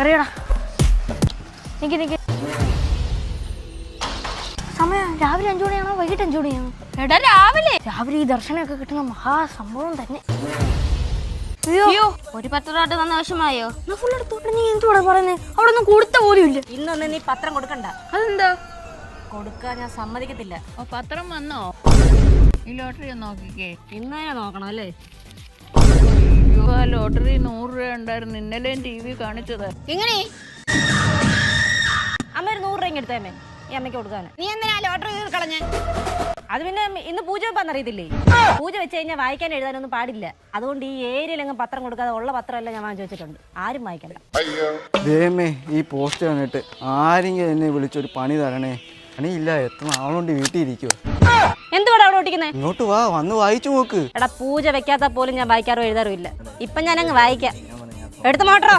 അറിയടാ നിക്ക് നിക്ക്. സമയം രാവിലെ അഞ്ചു മണിയാണോ? വൈകിട്ട് അഞ്ചു മണിയാണോ? എടാ രാവിലെ. രാവിലെ ഈ ദർശനമൊക്കെ കിട്ടുന്ന മഹാസംഭവം തന്നെ. അയ്യോ. ഒരു രൂപ തന്ന ആവശ്യമായോ? ഫുൾ എടുത്തോട്ടെ നീ എന്തുവാ പറയുന്നത് അവിടെ ഒന്നും കൊടുത്ത പോലും ഇല്ല. ഇന്നൊന്നും നീ പത്രം കൊടുക്കണ്ട. അതെന്താ? കൊടുക്കാൻ ഞാൻ സമ്മതിക്കത്തില്ല. പത്രം വന്നോ? ഈ ലോട്ടറി ഒന്ന് നോക്കിക്കേ. ഇന്നേ നോക്കണം അല്ലേ? അയ്യോ ആ ലോട്ടറി നൂറ് രൂപ ഉണ്ടായിരുന്നു. ഇന്നലെ ടി വി കാണിച്ചത്. എങ്ങനെ? അമ്മ ഒരു നൂറ് രൂപ എടുത്തേ ഈ അമ്മയ്ക്ക് കൊടുക്കാൻ നീ എന്തിനാ ലോട്ടറി കളഞ്ഞ? അത് പിന്നെ ഇന്ന് പൂജ വെപ്പാന്നറിയത്തില്ലേ പൂജ വെച്ച് കഴിഞ്ഞാൽ വായിക്കാൻ എഴുതാനൊന്നും പാടില്ല. അതുകൊണ്ട് ഈ ഏരിയയിൽ അങ്ങ് പത്രം കൊടുക്കാതെ ഉള്ള പത്രമല്ല ഞാൻ വാങ്ങിച്ചു വെച്ചിട്ടുണ്ട്. ആരും വായിക്കണ്ട. ദേമേ ഈ പോസ്റ്റ് കണ്ടിട്ട് ആരെങ്കിലും എന്നെ വിളിച്ചൊരു പണി തരണേ. പണിയില്ല എത്ര നാളുകൊണ്ട് വീട്ടിൽ ഇരിക്കുവോ? എന്തുവാടാ? ഇങ്ങോട്ട് വാ വന്ന് വായിച്ചു നോക്ക്. എടാ പൂജ വെക്കാത്ത പോലും ഞാൻ വായിക്കാറോ എഴുതാറോ ഇല്ല. ഇപ്പൊ ഞാൻ അങ്ങ് വായിക്കാം. എടുത്തു മാട്ടോ